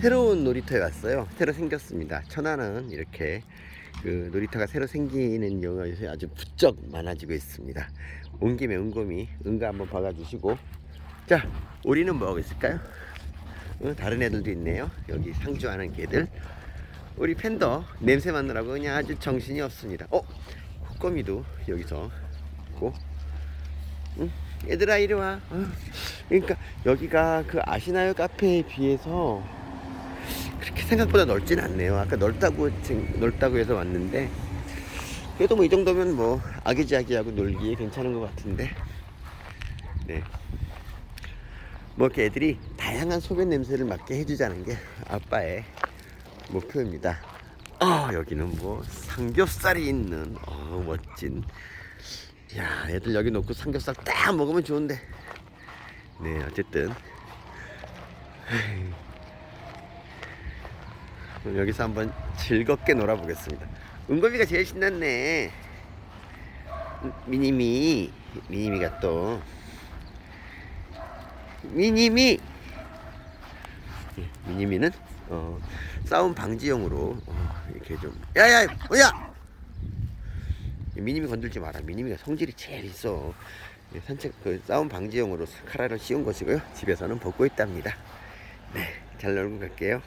새로운 놀이터에 왔어요. 새로 생겼습니다. 천안은 이렇게 그 놀이터가 새로 생기는 경우가 아주 부쩍 많아지고 있습니다. 온 김에 은곰이 은가 한번 박아주시고 자 우리는 뭐 하고 있을까요? 어, 다른 애들도 있네요. 여기 상주하는 개들. 우리 팬더 냄새 맡느라고 그냥 아주 정신이 없습니다. 어? 코꼬미도 여기서 있고 응? 얘들아 이리 와. 어, 그러니까 여기가 그 아시나요 카페에 비해서 그렇게 생각보다 넓진 않네요. 아까 넓다고 넓다고 해서 왔는데 그래도 뭐 이 정도면 뭐 아기자기하고 놀기에 괜찮은 것 같은데 네. 뭐 이렇게 애들이 다양한 소변 냄새를 맡게 해주자는 게 아빠의 목표입니다. 아 여기는 뭐 삼겹살이 있는 어 멋진 야 애들 여기 놓고 삼겹살 딱 먹으면 좋은데 네 어쨌든 그럼 여기서 한번 즐겁게 놀아보겠습니다. 은검이가 제일 신났네. 음, 미니미 미니미가 또. 미니미! 예, 미니미는 어, 싸움 방지용으로 어, 이렇게 좀. 야야 뭐야? 미니미 건들지 마라. 미니미가 성질이 제일 있어. 예, 산책 그 싸움 방지용으로 카라를 씌운 것이고요. 집에서는 벗고 있답니다. 네잘 놀고 갈게요